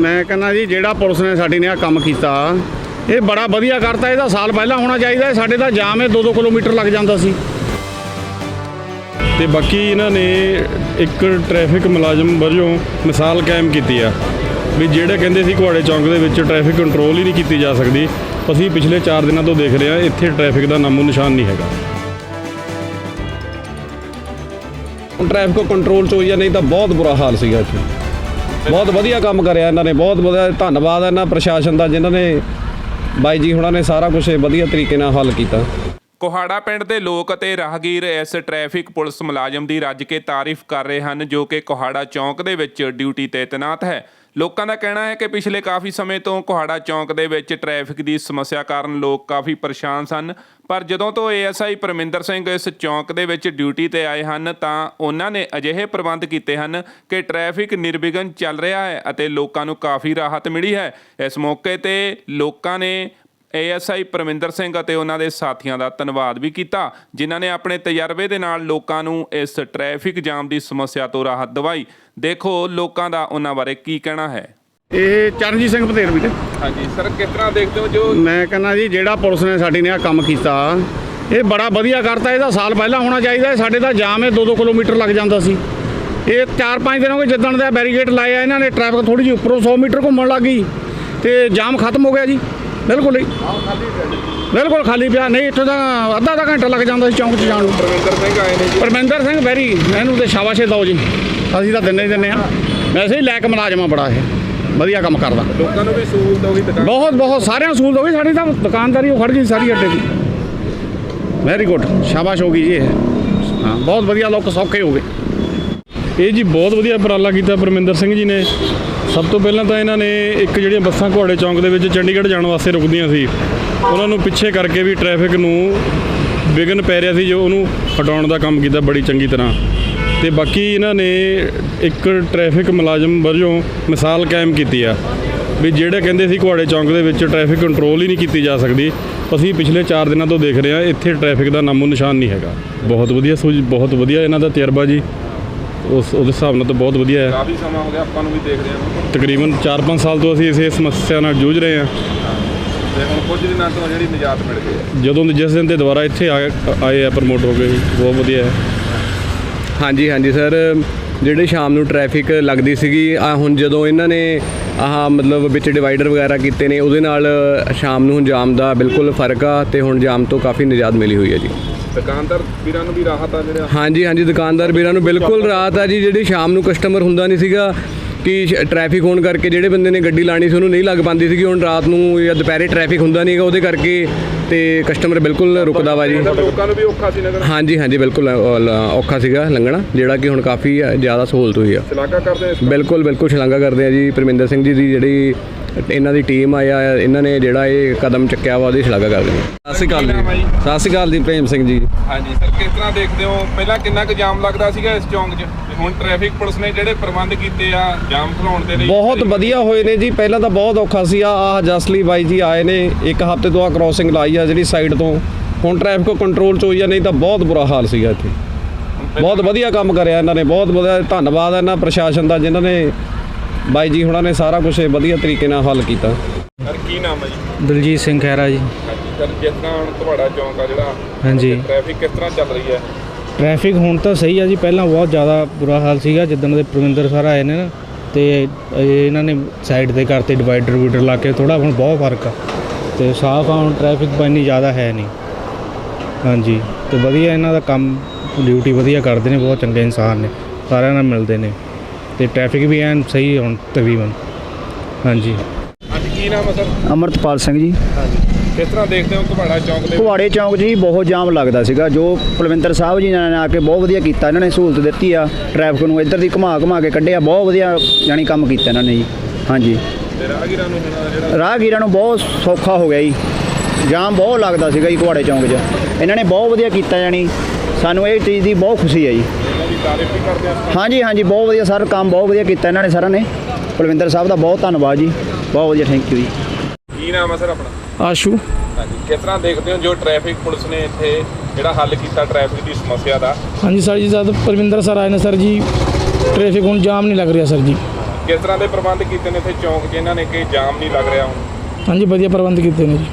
ਮੈਂ ਕਹਿੰਦਾ ਜੀ, ਜਿਹੜਾ ਪੁਲਿਸ ਨੇ ਸਾਡੇ ਨੇ ਆ ਕੰਮ ਕੀਤਾ, ਇਹ ਬੜਾ ਵਧੀਆ ਕਰਤਾ, ਇਹਦਾ ਸਾਲ ਪਹਿਲਾਂ ਹੋਣਾ ਚਾਹੀਦਾ ਸਾਡੇ ਤਾਂ ਜਾਮ ਹੈ 2-2 ਕਿਲੋਮੀਟਰ ਲੱਗ ਜਾਂਦਾ ਸੀ। ਤੇ ਬਾਕੀ ਇਹਨਾਂ ਨੇ ਇੱਕ ਟ੍ਰੈਫਿਕ ਮੁਲਾਜ਼ਮ ਵਜੋਂ ਮਿਸਾਲ ਕਾਇਮ ਕੀਤੀ ਆ, ਵੀ ਜਿਹੜੇ ਕਹਿੰਦੇ ਸੀ ਕੁਆੜੇ ਚੌਂਕ ਦੇ ਵਿੱਚ ਟ੍ਰੈਫਿਕ ਕੰਟਰੋਲ ਹੀ ਨਹੀਂ ਕੀਤੀ ਜਾ ਸਕਦੀ, ਅਸੀਂ ਪਿਛਲੇ 4 ਦਿਨਾਂ ਤੋਂ ਦੇਖ ਰਹੇ ਹਾਂ, ਇੱਥੇ ਟ੍ਰੈਫਿਕ ਦਾ ਨਾਮੋ ਨਿਸ਼ਾਨ ਨਹੀਂ ਹੈਗਾ। ਟ੍ਰੈਫਿਕ ਕੰਟਰੋਲ ਚ ਹੋਈ ਜਾਂ ਨਹੀਂ ਤਾਂ ਬਹੁਤ ਬੁਰਾ ਹਾਲ ਸੀਗਾ ਇੱਥੇ। ਬਹੁਤ ਵਧੀਆ ਕੰਮ ਕਰਿਆ ਇਹਨਾਂ ਨੇ, ਬਹੁਤ ਵਧੀਆ ਧੰਨਵਾਦ ਇਹਨਾਂ ਪ੍ਰਸ਼ਾਸਨ ਦਾ ਜਿਨ੍ਹਾਂ ਨੇ ਬਾਈ ਜੀ ਹੁਣਾਂ ਨੇ ਸਾਰਾ ਕੁਝ ਵਧੀਆ ਤਰੀਕੇ ਨਾਲ ਹੱਲ ਕੀਤਾ। ਕੋਹਾੜਾ ਪਿੰਡ ਦੇ ਲੋਕ ਅਤੇ ਰਾਹਗੀਰ ਇਸ ਟ੍ਰੈਫਿਕ ਪੁਲਿਸ ਮੁਲਾਜ਼ਮ ਦੀ ਰੱਜ ਕੇ ਤਾਰੀਫ ਕਰ ਰਹੇ ਹਨ, ਜੋ ਕਿ ਕੋਹਾੜਾ ਚੌਂਕ ਦੇ ਵਿੱਚ ਡਿਊਟੀ ਤੇ ਤੈਨਾਤ ਹੈ। ਲੋਕਾਂ ਦਾ ਕਹਿਣਾ ਹੈ ਕਿ ਪਿਛਲੇ ਕਾਫੀ ਸਮੇਂ ਤੋਂ ਕੋਹਾੜਾ ਚੌਂਕ ਦੇ ਵਿੱਚ ਟ੍ਰੈਫਿਕ ਦੀ ਸਮੱਸਿਆ ਕਾਰਨ ਲੋਕ ਕਾਫੀ ਪਰੇਸ਼ਾਨ ਸਨ, ਪਰ ਜਦੋਂ ਤੋਂ ਏਐਸਆਈ ਪਰਮਿੰਦਰ ਸਿੰਘ ਇਸ ਚੌਂਕ ਦੇ ਵਿੱਚ ਡਿਊਟੀ ਤੇ ਆਏ ਹਨ, ਤਾਂ ਉਹਨਾਂ ਨੇ ਅਜਿਹੇ ਪ੍ਰਬੰਧ ਕੀਤੇ ਹਨ ਕਿ ਟ੍ਰੈਫਿਕ ਨਿਰਵਿਘਨ ਚੱਲ ਰਿਹਾ ਹੈ ਅਤੇ ਲੋਕਾਂ ਨੂੰ ਕਾਫੀ ਰਾਹਤ ਮਿਲੀ ਹੈ। ਇਸ ਮੌਕੇ ਤੇ ਲੋਕਾਂ ਨੇ ਏਐਸਆਈ ਪਰਮਿੰਦਰ ਸਿੰਘ ਅਤੇ ਉਹਨਾਂ ਦੇ ਸਾਥੀਆਂ ਦਾ ਧੰਨਵਾਦ ਵੀ ਕੀਤਾ ਜਿਨ੍ਹਾਂ ਨੇ ਆਪਣੇ ਤਜਰਬੇ ਦੇ ਨਾਲ ਲੋਕਾਂ ਨੂੰ ਇਸ ਟ੍ਰੈਫਿਕ ਜਾਮ ਦੀ ਸਮੱਸਿਆ ਤੋਂ ਰਾਹਤ ਦਿਵਾਈ। ਦੇਖੋ ਲੋਕਾਂ ਦਾ ਉਹਨਾਂ ਬਾਰੇ ਕੀ ਕਹਿਣਾ ਹੈ। ਇਹ ਚਰਨਜੀਤ ਸਿੰਘ ਪਤੇਰ ਵੀਰ ਹਾਂਜੀ ਸਰ ਕਿਸ ਤਰ੍ਹਾਂ ਦੇਖਦੇ ਹੋ ਜੋ ਮੈਂ ਕਹਿੰਦਾ ਜੀ ਜਿਹੜਾ ਪੁਲਿਸ ਨੇ ਸਾਡੀ ਨੇ ਆ ਕੰਮ ਕੀਤਾ ਇਹ ਬੜਾ ਵਧੀਆ ਕਰਤਾ। ਇਹਦਾ ਸਾਲ ਪਹਿਲਾਂ ਹੋਣਾ ਚਾਹੀਦਾ। ਸਾਡੇ ਤਾਂ ਜਾਮ ਹੈ 2-2 ਕਿਲੋਮੀਟਰ ਲੱਗ ਜਾਂਦਾ ਸੀ। ਇਹ 4-5 ਦਿਨ ਹੋ ਗਏ ਜਿੱਦਣ ਦਾ ਬੈਰੀਗੇਡ ਲਾਇਆ ਇਹਨਾਂ ਨੇ ਟ੍ਰੈਫਿਕ ਥੋੜੀ ਜਿਹੀ ਉੱਪਰੋਂ 100 ਮੀਟਰ ਘੁੰਮਣ ਲੱਗ ਗਈ ਤੇ ਜਾਮ ਖਤਮ ਹੋ ਗਿਆ ਜੀ। ਬਿਲਕੁਲ ਹੀ। ਬਿਲਕੁਲ ਖਾਲੀ ਪਿਆ ਨਹੀਂ ਇੱਥੋਂ ਤਾਂ ਅੱਧਾ ਅੱਧਾ ਘੰਟਾ ਲੱਗ ਜਾਂਦਾ ਸੀ ਚੌਂਕ 'ਚ ਜਾਣ ਨੂੰ। ਪਰਮਿੰਦਰ ਸਿੰਘ ਆਏ ਨੇ ਜੀ। ਪਰਮਿੰਦਰ ਸਿੰਘ ਵੈਰੀ ਇਹਨੂੰ ਤੇ ਸ਼ਾਬਾਸ਼ੇ ਦਿਓ ਜੀ। ਅਸੀਂ ਤਾਂ ਦਿੰਦੇ ਹੀ ਦਿੰਦੇ ਆ ਵੈਸੇ ਹੀ ਲੈਕ ਮੁਲਾਜ਼ਮਾਂ ਬੜਾ ਇਹ ਵਧੀਆ ਕੰਮ ਕਰਦਾ। ਲੋਕਾਂ ਨੂੰ ਵੀ ਸਹੂਲਤ ਹੋ ਗਈ ਦੁਕਾਨ ਬਹੁਤ ਬਹੁਤ ਸਾਰਿਆਂ ਨੂੰ ਸਹੂਲਤ ਹੋ ਗਈ ਸਾਡੀ ਤਾਂ ਦੁਕਾਨਦਾਰੀ ਉਹ ਖੜ ਗਈ ਸਾਰੀ ਅੱਡੇ ਦੀ। ਵੈਰੀ ਗੁੱਡ ਸ਼ਾਬਾਸ਼ ਹੋ ਗਈ ਜੀ ਇਹ। ਹਾਂ ਬਹੁਤ ਵਧੀਆ ਲੋਕ ਸੌਖੇ ਹੋ ਗਏ। ਇਹ ਜੀ ਬਹੁਤ ਵਧੀਆ ਉਪਰਾਲਾ ਕੀਤਾ ਪਰਮਿੰਦਰ ਸਿੰਘ ਜੀ ਨੇ। ਸਭ ਤੋਂ ਪਹਿਲਾਂ ਤਾਂ ਇਹਨਾਂ ਨੇ ਇੱਕ ਜਿਹੜੀਆਂ ਬੱਸਾਂ ਘੋੜੇ ਚੌਂਕ ਦੇ ਵਿੱਚ ਚੰਡੀਗੜ੍ਹ ਜਾਣ ਵਾਸਤੇ ਰੁਕਦੀਆਂ ਸੀ, ਉਹਨਾਂ ਨੂੰ ਪਿੱਛੇ ਕਰਕੇ ਵੀ ਟ੍ਰੈਫਿਕ ਨੂੰ ਵਿਘਨ ਪੈ ਰਿਹਾ ਸੀ, ਜੋ ਉਹਨੂੰ ਹਟਾਉਣ ਦਾ ਕੰਮ ਕੀਤਾ ਬੜੀ ਚੰਗੀ ਤਰ੍ਹਾਂ। ਤੇ ਬਾਕੀ ਇਹਨਾਂ ਨੇ ਇੱਕ ਟ੍ਰੈਫਿਕ ਮੁਲਾਜ਼ਮ ਵਜੋਂ ਮਿਸਾਲ ਕਾਇਮ ਕੀਤੀ ਆ ਵੀ ਜਿਹੜੇ ਕਹਿੰਦੇ ਸੀ ਘੋੜੇ ਚੌਂਕ ਦੇ ਵਿੱਚ ਟ੍ਰੈਫਿਕ ਕੰਟਰੋਲ ਹੀ ਨਹੀਂ ਕੀਤੀ ਜਾ ਸਕਦੀ, ਅਸੀਂ ਪਿਛਲੇ 4 ਦਿਨਾਂ ਤੋਂ ਦੇਖ ਰਹੇ ਹਾਂ, ਇੱਥੇ ਟ੍ਰੈਫਿਕ ਦਾ ਨਾਮੋ ਨਿਸ਼ਾਨ ਨਹੀਂ ਹੈਗਾ। ਬਹੁਤ ਵਧੀਆ ਸੂਝ, ਬਹੁਤ ਵਧੀਆ ਇਹਨਾਂ ਦਾ ਤਜਰਬਾ ਜੀ। ਉਸ ਉਹਦੇ ਹਿਸਾਬ ਨਾਲ ਤਾਂ ਬਹੁਤ ਵਧੀਆ ਹੈ। ਕਾਫੀ ਸਮਾਂ ਹੋ ਗਿਆ ਆਪਾਂ ਨੂੰ ਵੀ ਦੇਖਦੇ ਹਾਂ। ਤਕਰੀਬਨ 4-5 ਸਾਲ ਤੋਂ ਅਸੀਂ ਇਸੇ ਸਮੱਸਿਆ ਨਾਲ ਜੂਝ ਰਹੇ ਹਾਂ। ਤੇ ਹੁਣ ਕੁਝ ਦਿਨਾਂ ਤੋਂ ਜਿਹੜੀ ਨਿਜਾਤ ਮਿਲ ਗਈ ਹੈ। ਜਦੋਂ ਦੇ ਜਿਸ ਦਿਨ ਤੇ ਦੁਬਾਰਾ ਇੱਥੇ ਆਏ ਆਏ ਆ ਪ੍ਰਮੋਟ ਹੋ ਗਏ ਬਹੁਤ ਵਧੀਆ ਹੈ। ਹਾਂਜੀ ਹਾਂਜੀ ਸਰ। ਜਿਹੜੇ ਸ਼ਾਮ ਨੂੰ ਟ੍ਰੈਫਿਕ ਲੱਗਦੀ ਸੀਗੀ ਆ ਹੁਣ ਜਦੋਂ ਇਹਨਾਂ ਨੇ ਆਹ ਮਤਲਬ ਵਿੱਚ ਡਿਵਾਈਡਰ ਵਗੈਰਾ ਕੀਤੇ ਨੇ ਉਹਦੇ ਨਾਲ ਸ਼ਾਮ ਨੂੰ ਹੁਣ ਜਾਮ ਦਾ ਬਿਲਕੁਲ ਫ਼ਰਕ ਆ ਤੇ ਹੁਣ ਜਾਮ ਤੋਂ ਕਾਫੀ ਨਿਜਾਤ ਮਿਲੀ ਹੋਈ ਹੈ ਜੀ। ਦੁਕਾਨਦਾਰ ਵੀਰਾਂ ਨੂੰ ਵੀ ਰਾਹਤ ਆ ਜਿਹੜਾ ਹਾਂਜੀ ਹਾਂਜੀ ਦੁਕਾਨਦਾਰ ਵੀਰਾਂ ਨੂੰ ਬਿਲਕੁਲ ਰਾਤ ਆ ਜੀ। ਜਿਹੜੀ ਸ਼ਾਮ ਨੂੰ ਕਸਟਮਰ ਹੁੰਦਾ ਨਹੀਂ ਸੀਗਾ ਕਿ ਟ੍ਰੈਫਿਕ ਹੋਣ ਕਰਕੇ ਜਿਹੜੇ ਬੰਦੇ ਨੇ ਗੱਡੀ ਲਾਣੀ ਸੀ ਉਹਨੂੰ ਨਹੀਂ ਲੱਗ ਪਾਉਂਦੀ ਸੀਗੀ। ਹੁਣ ਰਾਤ ਨੂੰ ਜਾਂ ਦੁਪਹਿਰੇ ਟ੍ਰੈਫਿਕ ਹੁੰਦਾ ਨਹੀਂਗਾ ਉਹਦੇ ਕਰਕੇ ਤੇ ਕਸਟਮਰ ਬਿਲਕੁਲ ਰੁਕਦਾ ਵਾ ਜੀ। ਲੋਕਾਂ ਨੂੰ ਵੀ ਔਖਾ ਸੀ ਨਗਰ। ਹਾਂਜੀ ਹਾਂਜੀ ਬਿਲਕੁਲ ਔਖਾ ਸੀਗਾ ਲੰਘਣਾ ਜਿਹੜਾ ਕਿ ਹੁਣ ਕਾਫੀ ਜ਼ਿਆਦਾ ਸਹੂਲਤ ਹੋਈ ਆ। ਸ਼ਲਾਘਾ ਕਰਦੇ ਬਿਲਕੁਲ ਬਿਲਕੁਲ ਸ਼ਲਾਘਾ ਕਰਦੇ ਆ ਜੀ। ਪਰਮਿੰਦਰ ਸਿੰਘ ਜੀ ਦੀ ਜਿਹੜੀ ਇਹਨਾਂ ਦੀ ਟੀਮ ਆਇਆ ਇਹਨਾਂ ਨੇ ਜਿਹੜਾ ਇਹ ਕਦਮ ਚੱਕਿਆ ਵਾ ਉਹਦੀ ਸ਼ਲਾਘਾ ਕਰਦੇ ਆ ਸਤਿ ਸ਼੍ਰੀ ਅਕਾਲ ਜੀ। ਸਤਿ ਸ਼੍ਰੀ ਅਕਾਲ ਜੀ ਪ੍ਰੇਮ ਸਿੰਘ ਜੀ। ਹਾਂਜੀ ਸਰ ਕਿਸ ਤਰ੍ਹਾਂ ਦੇਖਦੇ ਹੋ? ਪਹਿਲਾਂ ਕਿੰਨਾ ਕੁ ਜਾਮ ਲੱਗਦਾ ਸੀਗਾ ਇਸ ਚੌਂਕ 'ਚ? ਤੇ ਹੁਣ ਟ੍ਰੈਫਿਕ ਪੁਲਿਸ ਨੇ ਜਿਹੜੇ ਪ੍ਰਬੰਧ ਕੀਤੇ ਆ ਜਾਮ ਖਲਾਉਣ ਦੇ ਲਈ? ਬਹੁਤ ਵਧੀਆ ਹੋਏ ਨੇ ਜੀ। ਪਹਿਲਾਂ ਤਾਂ ਬਹੁਤ ਔਖਾ ਸੀ। ਆ ਆਹ ਜਸਲੀ ਬਾਈ ਜੀ ਆਏ ਨੇ ਇੱਕ ਹਫ਼ਤੇ ਤੋਂ ਆ ਕ੍ਰੋਸਿੰਗ ਲਾਈ ਆ ਜਿਹੜੀ ਸਾਈਡ ਤੋਂ। ਹੁਣ ਟ੍ਰੈਫਿਕ ਕੰਟਰੋਲ ਚ ਹੋਈ ਆ ਨਹੀਂ ਤਾਂ ਬਹੁਤ ਬੁਰਾ ਹਾਲ ਸੀਗਾ ਇੱਥੇ। ਬਹੁਤ ਵਧੀਆ ਕੰਮ ਕਰਿਆ ਇਹਨਾਂ ਨੇ। ਬਹੁਤ ਵਧੀਆ ਧੰਨਵਾਦ ਹੈ ਇਹਨਾਂ ਪ੍ਰਸ਼ਾਸਨ ਦਾ ਜਿਨ੍ਹਾਂ ਨੇ ਬਾਈ ਜੀ ਹੁਣਾਂ ਨੇ ਸਾਰਾ ਕੁਝ ਵਧੀਆ ਤਰੀਕੇ ਨਾਲ ਹੱਲ ਕੀਤਾ। ਸਰ ਕੀ ਨਾਮ ਹੈ ਜੀ? ਦਲਜੀਤ ਸਿੰਘ ਖਹਿਰਾ ਜੀ। ਹਾਂਜੀ ਸਰ ਜਿਸ ਤਰ੍ਹਾਂ ਹੁਣ ਤੁਹਾਡਾ ਚੌਂਕ ਆ ਜਿਹੜਾ ਹਾਂਜੀ। ਟ੍ਰੈਫਿਕ ਕਿਸ ਤਰ੍ਹਾਂ ਚੱਲ ਰਹੀ ਹੈ? ਟ੍ਰੈਫਿਕ ਹੁਣ ਤਾਂ ਸਹੀ ਆ ਜੀ ਪਹਿਲਾਂ ਬਹੁਤ ਜ਼ਿਆਦਾ ਬੁਰਾ ਹਾਲ ਸੀਗਾ ਜਿੱਦਣ ਦੇ ਪ੍ਰਵਿੰਦਰ ਸਰ ਆਏ ਨੇ ਨਾ ਤੇ ਇਹ ਇਹਨਾਂ ਨੇ ਸਾਈਡ ਤੇ ਕਰਤੇ ਡਿਵਾਈਡਰ ਵੀਡਰ ਲਾ ਕੇ ਥੋੜਾ ਹੁਣ ਬਹੁਤ ਫ਼ਰਕ ਆ। ਤੇ ਸਾਫ਼ ਆ ਹੁਣ ਟ੍ਰੈਫਿਕ ਇੰਨੀ ਜ਼ਿਆਦਾ ਹੈ ਨਹੀਂ। ਹਾਂਜੀ ਤੇ ਵਧੀਆ ਇਹਨਾਂ ਦਾ ਕੰਮ ਡਿਊਟੀ ਵਧੀਆ ਕਰਦੇ ਨੇ ਬਹੁਤ ਚੰਗੇ ਇਨਸਾਨ ਨੇ ਸਾਰਿਆਂ ਨਾਲ ਮਿਲਦੇ ਨੇ। ਤੇ ਟ੍ਰੈਫਿਕ ਵੀ ਐਨ ਸਹੀ ਹੁਣ ਤਕਰੀਬਨ। ਹਾਂਜੀ। ਅੱਜ ਕੀ ਨਾਮ ਹੈ ਸਰ? ਅਮਰਤਪਾਲ ਸਿੰਘ ਜੀ। ਕਿਸ ਤਰ੍ਹਾਂ ਦੇਖਦੇ ਹੋ ਤੁਹਾਡਾ ਚੌਂਕ ਦੇ ਕੁਹਾੜੇ ਚੌਂਕ 'ਚ ਜੀ ਬਹੁਤ ਜਾਮ ਲੱਗਦਾ ਸੀਗਾ। ਜੋ ਕੁਲਵਿੰਦਰ ਸਾਹਿਬ ਜੀ ਨੇ ਆ ਕੇ ਬਹੁਤ ਵਧੀਆ ਕੀਤਾ ਇਹਨਾਂ ਨੇ ਸਹੂਲਤ ਦਿੱਤੀ ਆ। ਟ੍ਰੈਫਿਕ ਨੂੰ ਇੱਧਰ ਦੀ ਘੁਮਾ ਘੁਮਾ ਕੇ ਕੱਢਿਆ ਬਹੁਤ ਵਧੀਆ ਜਾਣੀ ਕੰਮ ਕੀਤਾ ਇਹਨਾਂ ਨੇ ਜੀ। ਹਾਂਜੀ। ਤੇ ਰਾਹਗੀਰਾਂ ਨੂੰ ਹੁਣ ਜਿਹੜਾ ਰਾਹਗੀਰਾਂ ਨੂੰ ਬਹੁਤ ਸੌਖਾ ਹੋ ਗਿਆ ਜੀ। ਜਾਮ ਬਹੁਤ ਲੱਗਦਾ ਸੀਗਾ ਜੀ ਕੁਹਾੜੇ ਚੌਂਕ 'ਚ। ਇਹਨਾਂ ਨੇ ਬਹੁਤ ਵਧੀਆ ਕੀਤਾ ਜਾਣੀ ਸਾਨੂੰ ਇਹ ਚੀਜ਼ ਦੀ ਬਹੁਤ ਖੁਸ਼ੀ ਹੈ ਜੀ। ਦੀ ਤਾਰੀਫ ਵੀ ਕਰਦੇ ਆ। ਹਾਂਜੀ ਹਾਂਜੀ ਬਹੁਤ ਵਧੀਆ ਸਰ ਕੰਮ ਬਹੁਤ ਵਧੀਆ ਕੀਤਾ ਇਹਨਾਂ ਨੇ ਸਾਰਿਆਂ ਨੇ। ਕੁਲਵਿੰਦਰ ਸਾਹਿਬ ਦਾ ਬਹੁਤ ਧੰਨਵਾਦ ਜੀ ਬਹੁਤ ਵਧੀਆ ਥੈਂਕ ਯੂ ਜੀ। ਕੀ ਨਾਮ ਹੈ ਸਰ ਆਪਣਾ? ਆਸ਼ੂ। ਹਾਂਜੀ ਕਿਸ ਤਰ੍ਹਾਂ ਦੇਖਦੇ ਹੋ ਜੋ ਟ੍ਰੈਫਿਕ ਪੁਲਿਸ ਨੇ ਇੱਥੇ ਜਿਹੜਾ ਹੱਲ ਕੀਤਾ ਟ੍ਰੈਫਿਕ ਦੀ ਸਮੱਸਿਆ ਦਾ? ਹਾਂਜੀ ਸਰ ਜੀ ਜਦ ਪਰਵਿੰਦਰ ਸਰ ਆਏ ਨੇ ਸਰ ਜੀ ਟ੍ਰੈਫਿਕ ਹੁਣ ਜਾਮ ਨਹੀਂ ਲੱਗ ਰਿਹਾ ਸਰ ਜੀ। ਕਿਸ ਤਰ੍ਹਾਂ ਦੇ ਪ੍ਰਬੰਧ ਕੀਤੇ ਨੇ ਇੱਥੇ ਚੌਂਕ 'ਚ ਇਹਨਾਂ ਨੇ ਕਿ ਜਾਮ ਨਹੀਂ ਲੱਗ ਰਿਹਾ ਹੁਣ? ਹਾਂਜੀ ਵਧੀਆ ਪ੍ਰਬੰਧ ਕੀਤੇ ਨੇ ਜੀ।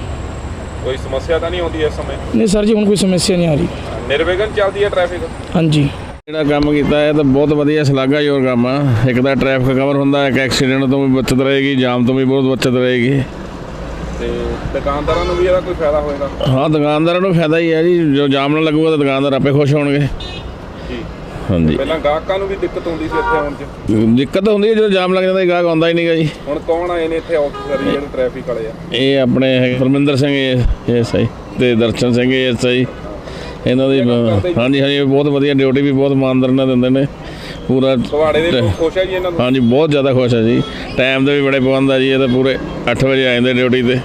ਕੋਈ ਸਮੱਸਿਆ ਤਾਂ ਨਹੀਂ ਆਉਂਦੀ ਇਸ ਸਮੇਂ? ਨਹੀਂ ਸਰ ਜੀ ਹੁਣ ਕੋਈ ਸਮੱਸਿਆ ਨਹੀਂ ਆ ਰਹੀ। ਨਿਰਵਿਘਨ ਚੱਲਦੀ ਹੈ ਟ੍ਰੈਫਿਕ ਹਾਂਜੀ। ਜਿਹੜਾ ਕੰਮ ਕੀਤਾ ਹੈ ਤਾਂ ਬਹੁਤ ਵਧੀਆ ਸ਼ਲਾਘਾਯੋਗ ਕੰਮ ਆ। ਇੱਕ ਤਾਂ ਟ੍ਰੈਫਿਕ ਕਵਰ ਹੁੰਦਾ ਇੱਕ ਐਕਸੀਡੈਂਟ ਤੋਂ ਵੀ ਬਚਤ ਰਹੇਗੀ ਜਾਮ ਤੋਂ ਵੀ ਬਹੁਤ ਬਚਤ ਰਹੇਗੀ। ਤੇ ਦੁਕਾਨਦਾਰਾਂ ਨੂੰ ਵੀ ਇਹਦਾ ਕੋਈ ਫਾਇਦਾ ਹੋਏਗਾ? ਹਾਂ ਦੁਕਾਨਦਾਰਾਂ ਨੂੰ ਫਾਇਦਾ ਹੀ ਹੈ ਜੀ। ਜੋ ਜਾਮ ਨਾ ਲੱਗੂਗਾ ਤਾਂ ਦੁਕਾਨਦਾਰ ਆਪੇ ਖੁਸ਼ ਹੋਣਗੇ। ਜੀ। ਹਾਂਜੀ। ਪਹਿਲਾਂ ਗਾਹਕਾਂ ਨੂੰ ਵੀ ਦਿੱਕਤ ਹੁੰਦੀ ਸੀ ਇੱਥੇ ਆਉਣ 'ਚ? ਦਿੱਕਤ ਹੁੰਦੀ ਹੈ ਜਦੋਂ ਜਾਮ ਲੱਗ ਜਾਂਦਾ ਗਾਹਕ ਆਉਂਦਾ ਹੀ ਨਹੀਂਗਾ ਜੀ। ਹੁਣ ਕੌਣ ਆਏ ਨੇ ਇੱਥੇ ਆਫਿਸਰ ਜਿਹੜੇ ਟ੍ਰੈਫਿਕ ਵਾਲੇ ਆ? ਇਹ ਆਪਣੇ ਪਰਮਿੰਦਰ ਸਿੰਘ ਇਹ ਸਹੀ। ਤੇ ਦਰਸ਼ਨ ਸਿੰਘ ਇਹ ਸਹੀ। ਇਹਨਾਂ ਦੀ ਹਾਂਜੀ ਹਾਂਜੀ ਬਹੁਤ ਵਧੀਆ ਡਿਊਟੀ ਵੀ ਬਹੁਤ ਇਮਾਨਦਾਰ ਨਾਲ ਦਿੰਦੇ ਨੇ। ਪੂਰਾ ਤੁਹਾਡੇ ਦੇ ਖੁਸ਼ ਹੈ ਜੀ ਇਹਨਾਂ ਨੂੰ? ਹਾਂਜੀ ਬਹੁਤ ਜ਼ਿਆਦਾ ਖੁਸ਼ ਹੈ ਜੀ। ਟਾਈਮ ਦੇ ਵੀ ਬੜੇ ਪਾਬੰਦ ਆ ਜੀ ਇਹ ਤਾਂ ਪੂਰੇ 8 ਵਜੇ ਆ ਜਾਂਦੇ ਡਿਊਟੀ ਤੇ।